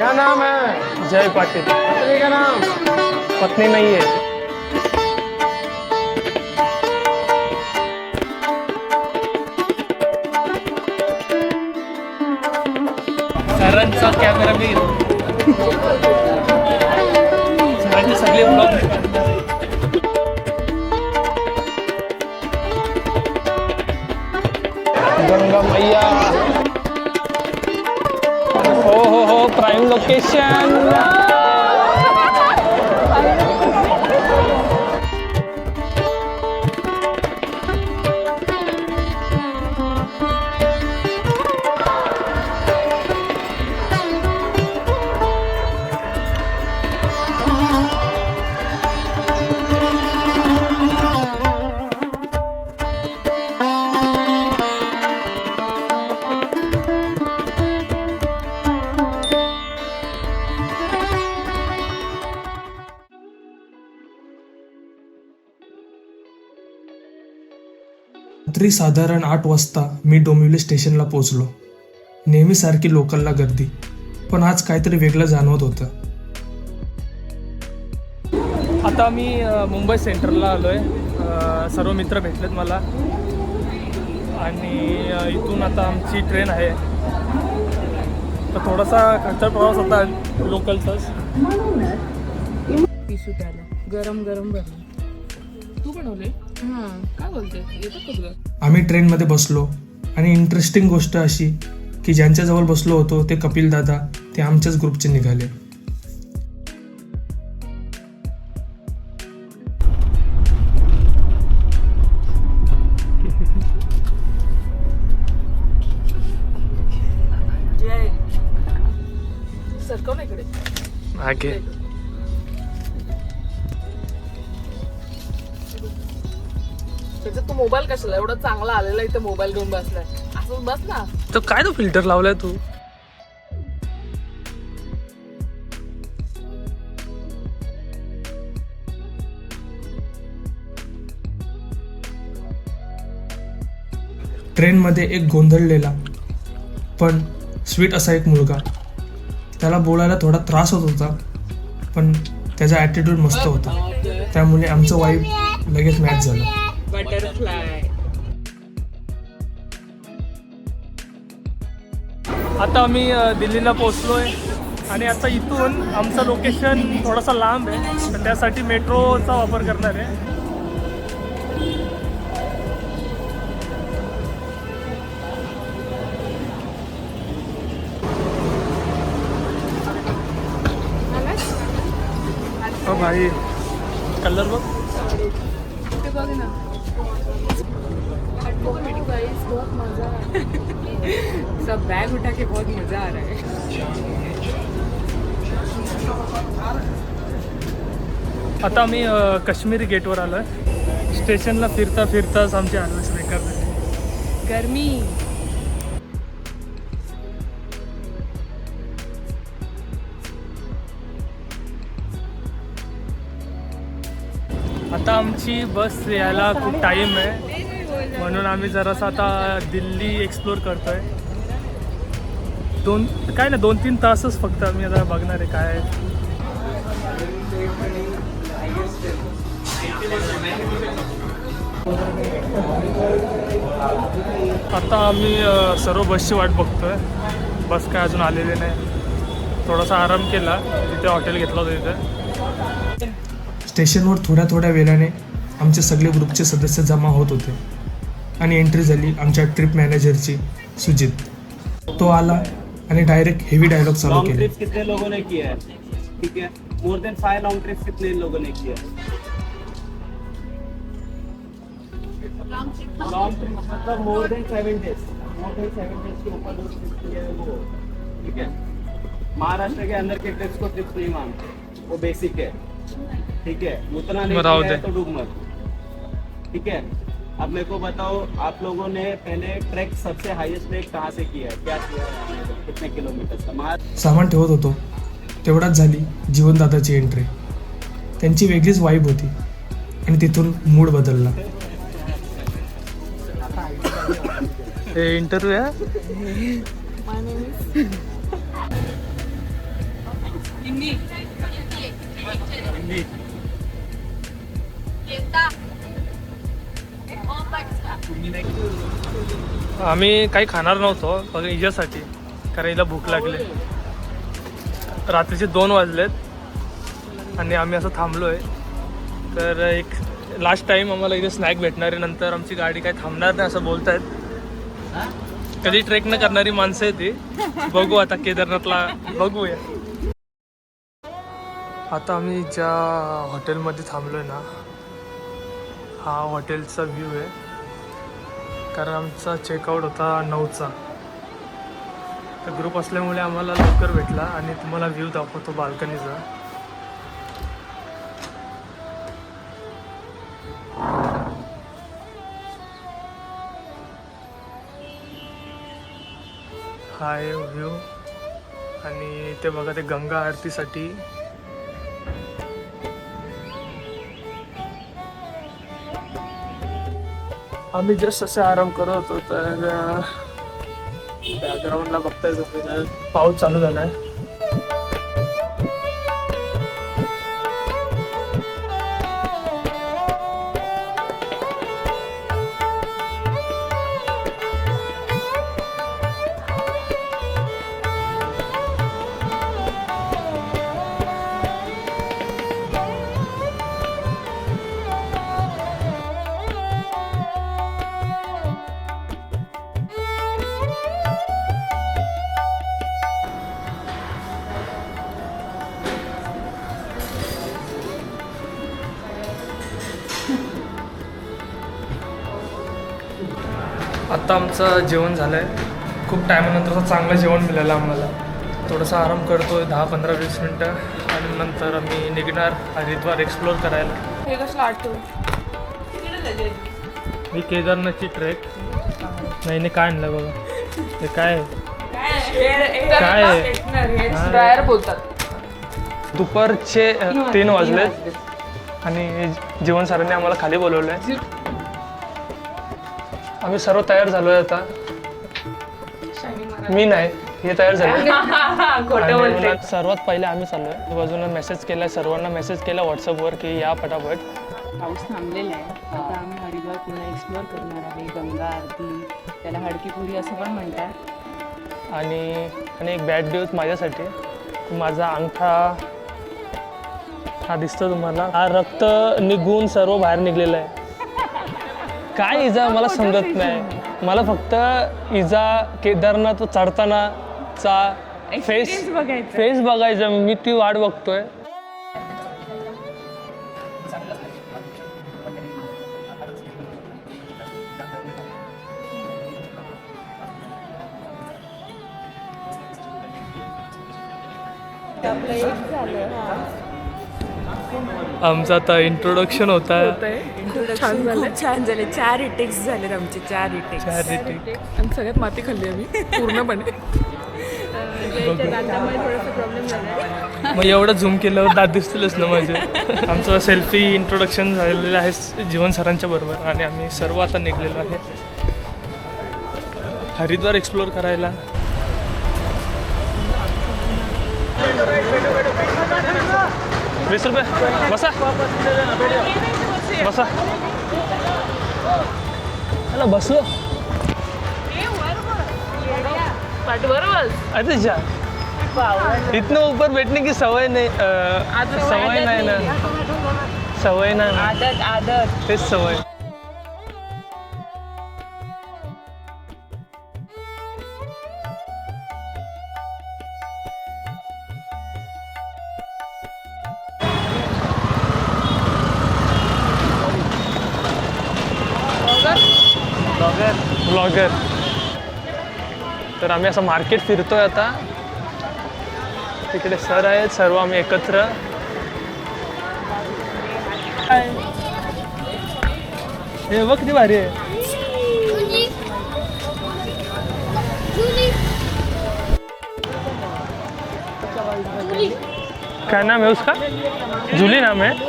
क्या नाम है? जय पाटील। पत्नी का नाम? पत्नी नहीं है। सरांचा कॅमेरा मी सरांचे सगळे ब्लॉग गंगा मैया। हो प्राईम रात्री साधारण आठ वाजता मी डोंबिवली स्टेशनला पोहोचलो. नेहमीसारखी लोकलला गर्दी पण आज काहीतरी वेगळं जाणवत होतं. आता मी मुंबई सेंट्रलला आलो आहे सर्व मित्र भेटलेत मला. आणि इथून आता आमची ट्रेन आहे. तर थोडासा खर्च प्रवास होता लोकलचाच. गरम गरम भरलं. तू बनवले हां. काय बोलते येतं का तुला? आम्ही ट्रेनमध्ये बसलो. आणि इंटरेस्टिंग गोष्ट अशी की ज्यांच्याजवळ बसलो होतो ते कपिल दादा ते आमच्याच ग्रुपचे निघाले. जय. त्याच्यात तू मोबाईल कशाला? एवढा चांगला आलेला इथे मोबाईल घेऊन बसलाय. असंच बस ना. तर काय तो फिल्टर लावलाय तू? ट्रेनमध्ये एक गोंधळलेला पण स्वीट असा एक मुलगा. त्याला बोलायला थोडा त्रास होत होता पण त्याचा ॲटिट्यूड मस्त होता. त्यामुळे आमचं वाईब लगेच मॅच झालं. आता आम्ही दिल्लीला पोचलो आहे आणि आता इथून आमचं लोकेशन थोडासा लांब आहे. तर त्यासाठी मेट्रोचा वापर करणार आहे. हो भाई. कलर बघ. बघ ना गाइस बहुत मजा आ रहा है सब बैग उठा के बहुत मजा आ रहा है। आता आम्ही काश्मीरी गेटवर आलो आहे स्टेशनला फिरता फिरताच आमची ॲडवाईस बेकार झाली गर्मी. आता आमची बस यायला खूप टाईम आहे. म्हणून आम्ही जरासं आता दिल्ली एक्सप्लोर करतोय. दोन काय ना दोन तीन तासच फक्त आम्ही आता बघणार आहे काय. आता आम्ही सर्व बसची वाट बघतोय. बस काय अजून आलेली नाही. थोडासा आराम केला. तिथे हॉटेल घेतलं होतं तिथे. स्टेशनवर थोड्या थोड्या वेळाने आमचे सगळे ग्रुपचे सदस्य जमा होत होते. आणि एंट्री झाली आमच्या ट्रिप मॅनेजरची सुजित. तो आला आणि डायरेक्ट हेवी डायलॉग चालू लॉन्ग केले. कितने लोगों ने किया है? ठीक है. More than five long trips कितने लोगों ने किया है? लॉन्ग मतलब more than seven days more than seven days के ऊपर जो ट्रिप्स किए हैं वो ठीक है? महाराष्ट्र के अंदर के ट्रिप्स को ट्रिप्स नहीं मानते। वो बेसिक है। ठीक है? उतना नहीं बताओ। तो डूब मत। ठीक है? अब मेरे को बताओ आप लोगों ने पहले ट्रैक सबसे हाईएस्ट ट्रैक कहाँ से किया है? क्या किया है कितने किलोमीटर सामान ठेवत होतो. तेवढाच झाली जीवनदादाची एंट्री त्यांची वेगळीच वाईब होती. आणि तिथून मूड बदलला. हे इंटरव्ह्यू आहे? हिंदी. आम्ही काही खाणार नव्हतो फक्त हिच्यासाठी कारण हिला भूक लागली. रात्रीचे दोन वाजलेत आणि आम्ही असं थांबलो आहे तर एक लास्ट टाईम आम्हाला इथे स्नॅक भेटणार आहे नंतर आमची गाडी काही थांबणार नाही असं बोलतायत. कधी ट्रेक न करणारी माणसं आहे ती. बघू आता केदारनाथला बघूया. आता आम्ही ज्या हॉटेलमध्ये थांबलो आहे ना हा हॉटेलचा व्ह्यू आहे. कारण आमचा चेकआउट होता नऊचा. तर ग्रुप असल्यामुळे आम्हाला लवकर भेटला आणि तुम्हाला व्ह्यू दाखवतो बाल्कनीचा हा आहे व्ह्यू आणि ते बघा ते गंगा आरतीसाठी आम्ही जस्ट असे आराम करत होतो. तर बॅकग्राऊंडला बघताय तुम्ही पाऊस चालू झालाय. आत्ता आमचं जेवण झालं आहे खूप टायमानंतरचं चांगलं जेवण मिळालं आम्हाला. थोडासा आराम करतो आहे दहा पंधरा वीस मिनटं. आणि नंतर आम्ही निघणार हरिद्वार एक्सप्लोर करायला. हे ही केदारनाथची ट्रेक नाही नाही काय आणलं बघा. हे काय? आहे? काय. ड्रायर बोलतात. दुपारचे तीन वाजलेत. आणि जेवण सरांनी आम्हाला खाली बोलवलं आहे आम्ही सर्व तयार झालो आहे आता मी नाही हे तयार झाले. खोटं बोलते सर्वात पहिले आम्ही चाललोय. बाजूला मेसेज केला सर्वांना मेसेज केला व्हॉट्सअपवर की या पटापट. पाऊस थांबलेला आहे. आता आम्ही हरिद्वार पुन्हा एक्सप्लोअर करणार आहे. गंगा आरती त्याला हडकीपुरी असं पण म्हणतात. आणि आणि एक बॅड न्यूज माझ्यासाठी. माझा अंगठा हा दिसतो तुम्हाला. हा रक्त निघून सर्व बाहेर निघलेला आहे. काय इजा मला समजत नाही. मला फक्त इजा केदारनाथ चढतानाचा फेस बघायचं. फेस बघायचा. मी ती वाट बघतोय. आमचं आता इंट्रोडक्शन होत. आहे छान झालं छान झाले चार इटेक्स झालेत आमचे चार इटेक्स Charity. आणि सगळ्यात माती खाल्ली आम्ही पूर्णपणे. मग एवढं झूम केल्यावर दात दिसतीलच ना माझे? आमचं सेल्फी इंट्रोडक्शन झालेलं आहे जीवन सरांच्या बरोबर आणि आम्ही सर्व आता निघलेलो आहे. हरिद्वार एक्सप्लोअर करायला. वीस रुपये. बसा. बसा. हॅलो बसलो. जा. इतना ऊपर बैठने की सवय नहीं अ, सवय नाही ना. सवय नाही ना. आदत आदत. तेच सवय. ब्लॉगर तर आम्ही असं मार्केट फिरतोय आता. तिकडे सर आहेत सर्व आम्ही एकत्र. हे बघ किती भारी आहे. काय नाम आहे उसका? जुली नाम आहे.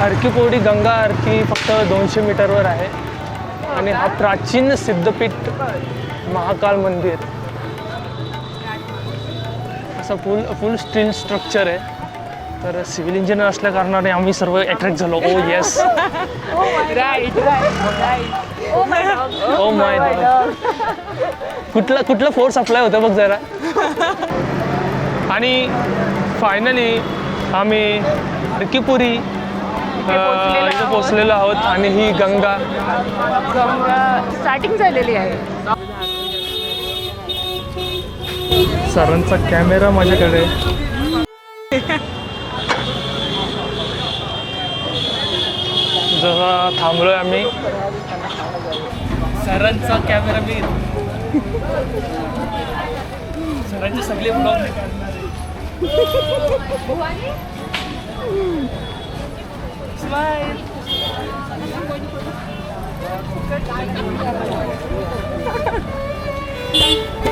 हरकीपोडी गंगा आरती फक्त दोनशे मीटरवर आहे. आणि हा प्राचीन सिद्धपीठ महाकाल मंदिर. असं फुल फुल स्टील स्ट्रक्चर आहे. तर सिव्हिल इंजिनियर असल्या कारणाने आम्ही सर्व अट्रॅक्ट झालो. ओ yes oh my God oh my कुठला कुठला फोर्स अप्लाय होतं बघ जरा. आणि फायनली आम्ही हरकीपुरी इथं पोचलेलो आहोत. आणि ही गंगा. स्टार्टिंग झालेली आहे. सरांचा कॅमेरा माझ्याकडे. जसा थांबलोय आम्ही सरांचा कॅमेरा मी सरांचे सगळे ब्लॉग मी काढणार आहे.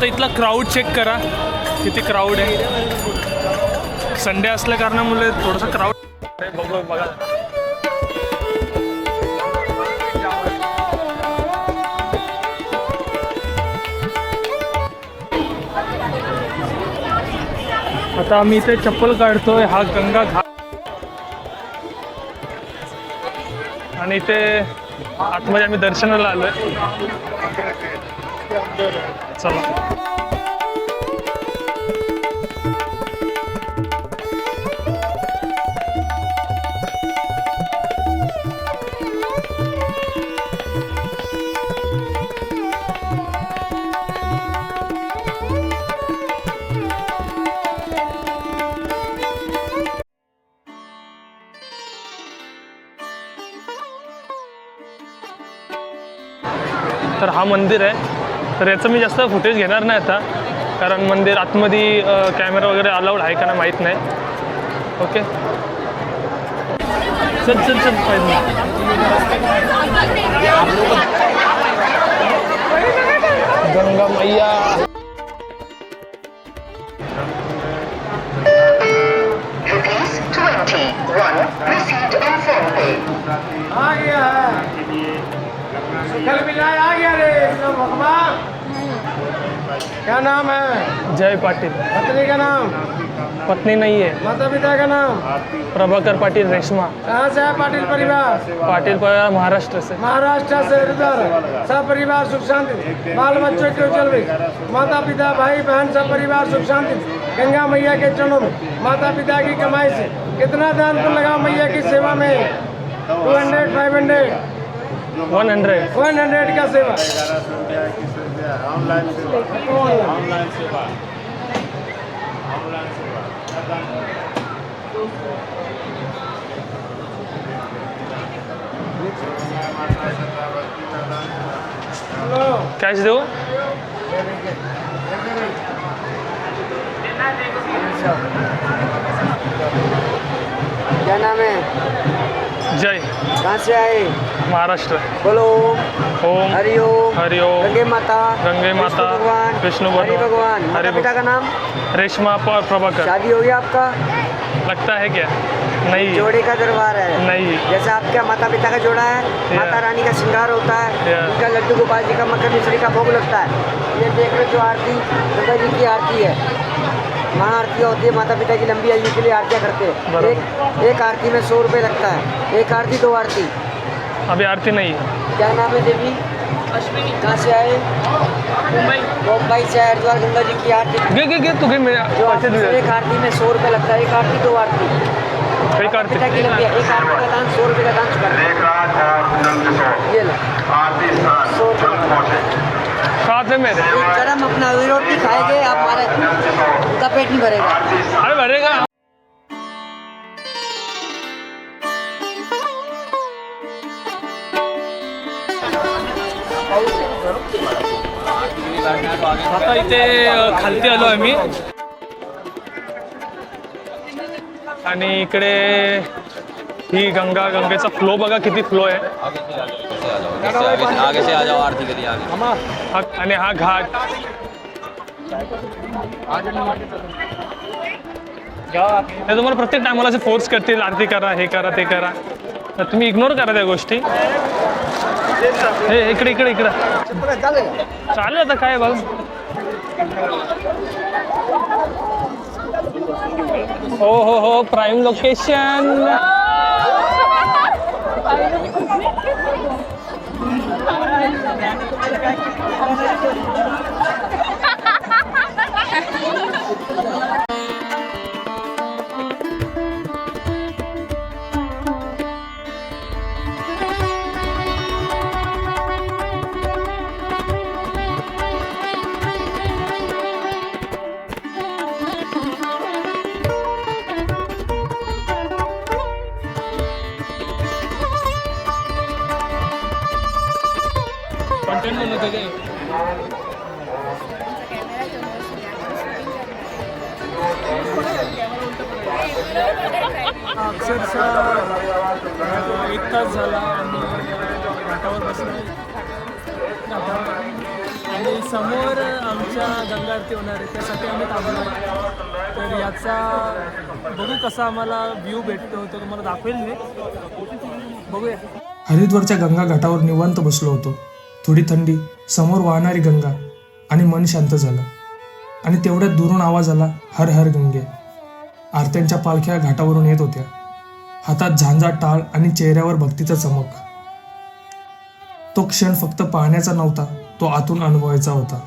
आता इथला क्राऊड चेक करा. किती क्राऊड आहे. संडे असल्या कारणामुळे थोडंसं क्राऊड बघू बघा आता आम्ही इथे चप्पल काढतोय. हा गंगा घाट. आणि इथे आतमध्ये आम्ही दर्शनाला आलोय. चला तर हा मंदिर आहे तर याचं मी जास्त फुटेज घेणार नाही आता. कारण मंदिर आतमध्ये कॅमेरा वगैरे अलाउड आहे का नाही माहीत नाही. ओके चल चल चल गंगा मैया. Rupees 21 received on phone pay. मिलाए आ गया रे क्या नाम है जय पाटिल। पत्नी का नाम पत्नी नहीं है। माता पिता का नाम प्रभाकर पाटिल रेशमा। कहाँ से है पाटिल परिवार पाटील परिवार महाराष्ट्र से। महाराष्ट्र से उधर सब परिवार सुख शांति। बाल बच्चों के उज्जवल भी माता पिता भाई बहन सब परिवार सुख शांति। गंगा मैया के चरणों में। माता पिता की कमाई से कितना दान पुण्य लगा मैया की सेवा में? Two hundred five hundred one hundred one hundred का सेवा? हेलो कैश देऊ? क्या नाम है? जय। कहाँ से आए महाराष्ट्र। बोलो। ओम। हरिओम हरिओम गंगे माता। गंगे माता, विष्णु भगवान। विष्णु हरि पिता का नाम? रेशमा प- प्रभाकर। शादी हो गया आपका? लगता है क्या? नहीं। जोड़े का दरबार है। नहीं। जैसे आपका माता पिता का जोड़ा है माता रानी का श्रृंगार होता है. उनका लड्डू गोपाल जी का मकर मिश्री का भोग लगता है। ये देख रहे जो आरती गंगा जी की आरती है। महाआरतियाँ होती है माता पिता की लंबी आयु के लिए आरतियाँ करते हैं। एक एक आरती में सौ रुपये लगता है। एक आरती दो आरती। अभी आरती नहीं है। क्या नाम है देवी? अश्विनी। कहाँ से आए? मुंबई। मुंबई से आए हरिद्वार गंगा जी की आरती। तू घे मी जो आरती एक आरती में सौ रुपये लगता है एक आरती दो आरती। एक आरती। की लंबी एक आरती का दान सौ रुपये का दान चुका ये लो। आरती सौ रुपये साथ में चरम अपना रोटी खाएँगे हमारे उनका पेट नहीं भरेगा अरे भरेगा आता इथे खालती आलो आम्ही. आणि इकडे ही गंगा गंगेचा फ्लो बघा किती फ्लो आहे. आगे से आ जाओ आरती के लिए आगे हा आणि हा घाट. ते तुम्हाला प्रत्येक टायमाला असे फोर्स करतील आरती करा हे करा ते करा. तर तुम्ही इग्नोर करा त्या गोष्टी. हे इकडे इकडे इकडे. चालेल आता काय बघ. हो हो हो प्राईम लोकेशन कंटेंट बनवतो काय अक्षरशः एक तास झाला आणि घाटावर बसलो. आणि समोर आमच्या गंगा आरती होणार आहे त्यासाठी आम्ही थांबलो. तर याचा बघू कसा आम्हाला व्ह्यू भेटतो तो तुम्हाला दाखवेल मी. बघूया. हरिद्वारच्या गंगा घाटावर निवांत बसलो होतो. थोडी थंडी समोर वाहणारी गंगा आणि मन शांत झालं. आणि तेवढ्यात दुरून आवाज आला हर हर गंगे. आरत्यांच्या पालख्या घाटावरून येत होत्या. हातात झांजा टाळ आणि चेहऱ्यावर भक्तीचा चमक. तो क्षण फक्त पाहण्याचा नव्हता तो आतून अनुभवायचा होता.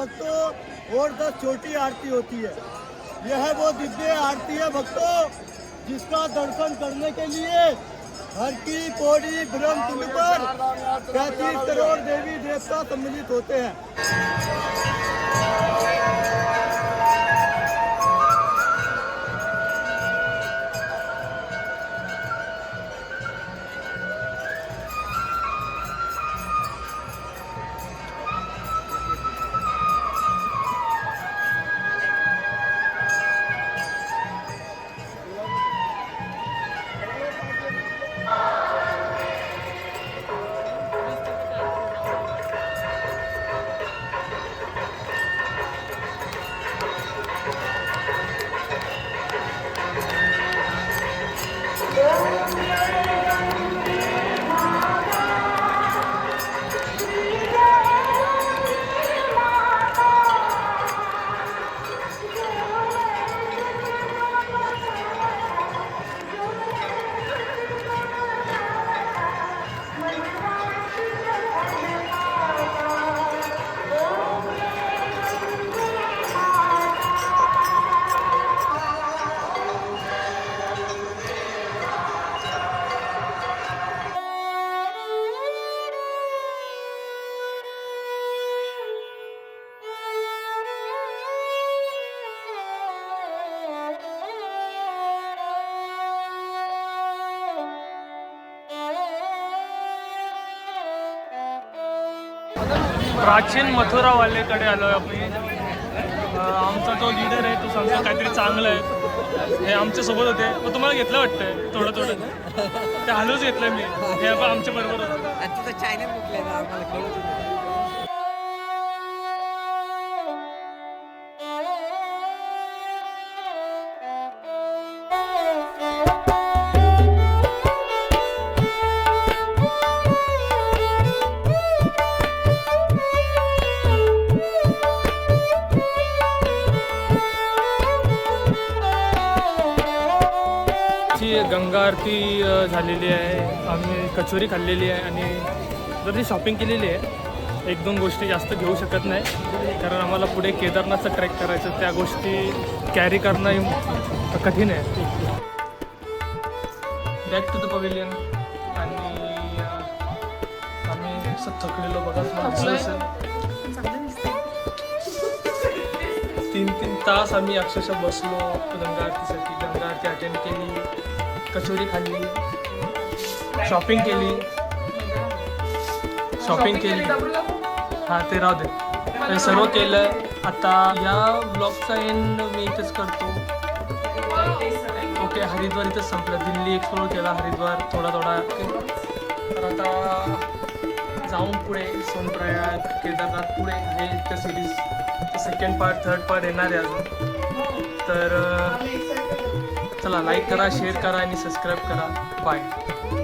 भक्तों, और 10 छोटी आरती होती है। यह वो दिव्य आरती है भक्तों, जिसका दर्शन करने के लिए हर की पौड़ी, ब्रह्म कुंड पर पैंतीस करोड़ देवी देवता सम्मिलित होते हैं। प्राचीन मथुरावालेकडे आलो आहे आपण. आमचा जो लिडर आहे तो सांगतो काहीतरी चांगलं आहे. हे आमच्यासोबत होते. मग तुम्हाला घेतलं वाटतंय? थोडं थोडं. ते हलूच घेतलं मी. हे आपण आमच्या बरोबर होतं ची गंगा आरती झालेली आहे. आम्ही कचोरी खाल्लेली आहे आणि जर शॉपिंग केलेली आहे एक दोन गोष्टी जास्त घेऊ शकत नाही. कारण आम्हाला पुढे केदारनाथचा ट्रॅक करायचं त्या गोष्टी कॅरी करणं कठीण आहे. बॅक टू द पवेलियन आणि आम्ही थकलेलो बघा. तीन तीन तास आम्ही अक्षरशः बसलो गंगा आरतीसाठी गंगा आरती अटेंड केली. कचोरी खाल्ली शॉपिंग केली. शॉपिंग केली. हां ते राहू दे. हे सर्व केलं. आता या ब्लॉगचा एंड मी इथेच करतो. ओके हरिद्वार इथंच संपलं. दिल्ली एक्सप्लोर केला हरिद्वार थोडा थोडा. तर आता जाऊन पुढे सोनप्रयाग केदारनाथ पुढे आहे. त्या series second part third part येणार आहे अजून. तर चला लाईक करा शेअर करा आणि सबस्क्राईब करा. बाय